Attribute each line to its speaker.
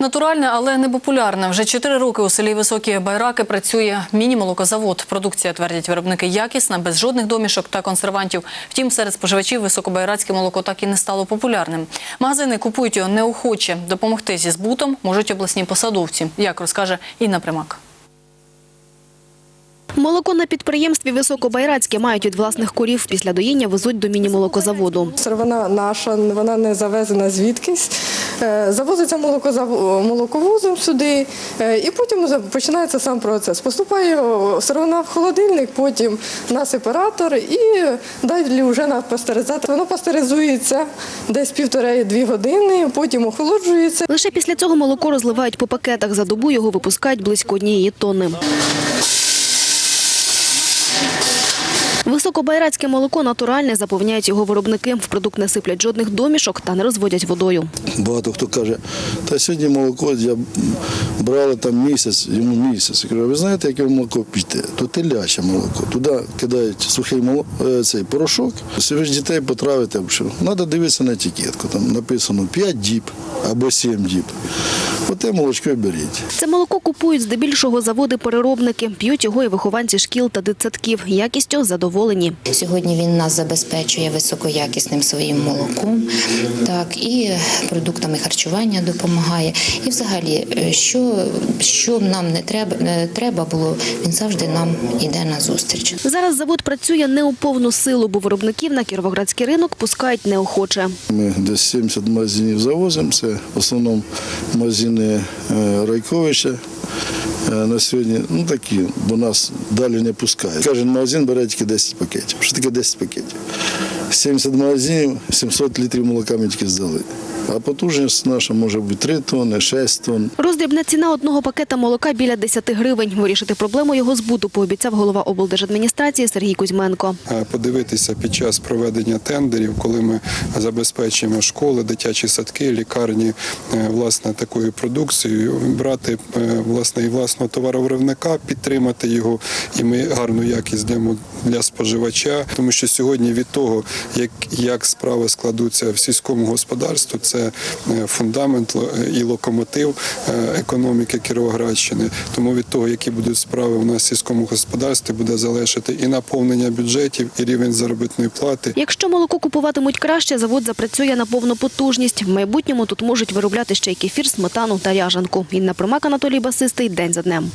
Speaker 1: Натуральне, але не популярне. Вже чотири роки у селі Високі Байраки працює міні-молокозавод. Продукція, твердять виробники, якісна, без жодних домішок та консервантів. Втім, серед споживачів високобайрацьке молоко так і не стало популярним. Магазини купують його неохоче. Допомогти зі збутом можуть обласні посадовці, як розкаже Інна Примак.
Speaker 2: Молоко на підприємстві Високобайрацьке мають від власних корів. Після доїння везуть до міні-молокозаводу.
Speaker 3: Вона наша, вона не завезена звідкись. Е, Завозиться молокозав- молоковозом сюди, е, і потім за- починається сам процес. Поступає о, сировина в холодильник, потім на сепаратор і далі вже на пастеризатор. Воно пастеризується десь півтори-дві години, потім охолоджується.
Speaker 2: Лише після цього молоко розливають по пакетах. За добу його випускають близько однієї тонни. Високобайрацьке молоко натуральне, запевняють його виробники. В продукт не сиплять жодних домішок та не розводять водою.
Speaker 4: Багато хто каже, та сьогодні молоко я брали там місяць, йому місяць. Я кажу, ви знаєте, яке молоко піти? То теляче молоко. Туди кидають сухий моло, е, цей порошок. Якщо ви ж дітей потравите, що треба дивитися на етикетку. Там написано 5 діб або 7 діб. Оте молочко і беріть.
Speaker 2: Це молоко купують здебільшого заводи-переробники. П'ють його і вихованці шкіл та дитсадків. Якістю задоволені.
Speaker 5: Сьогодні він нас забезпечує високоякісним своїм молоком, так і продуктами харчування допомагає. І взагалі, е, що, що нам не треба, треба було, він завжди нам йде на зустріч.
Speaker 2: Зараз завод працює не у повну силу, бо виробників на кіровоградський ринок пускають неохоче.
Speaker 4: Ми десь 70 магазинів завозимо. Це в основному магазини е, Райковича. Е, На сьогодні ну такі, бо нас далі не пускають. Кожен магазин бере тільки 10 пакетів. Що таке 10 пакетів? 70 магазинів, 700 літрів молока ми тільки здали. А потужність наша може бути 3 тонни, 6 тонн.
Speaker 2: Роздрібна ціна одного пакета молока біля 10 гривень. Вирішити проблему його збуту пообіцяв голова облдержадміністрації Сергій Кузьменко.
Speaker 6: подивитися під час проведення тендерів, коли ми забезпечуємо школи, дитячі садки, лікарні е, власне такою продукцією, брати е, власне і власного товаровиробника, підтримати його, і ми гарну якість даємо для споживача, тому що сьогодні від того, як, як справи складуться в сільському господарстві, це е, фундамент е, і локомотив е, економіки Кіровоградщини. Тому від того, які будуть справи у нас в сільському господарстві, буде залежати і наповнення бюджетів, і рівень заробітної плати.
Speaker 2: Якщо молоко купуватимуть краще, завод запрацює на повну потужність. В майбутньому тут можуть виробляти ще й кефір, сметану та ряжанку. Інна Примак, Анатолій Басистий. День за днем.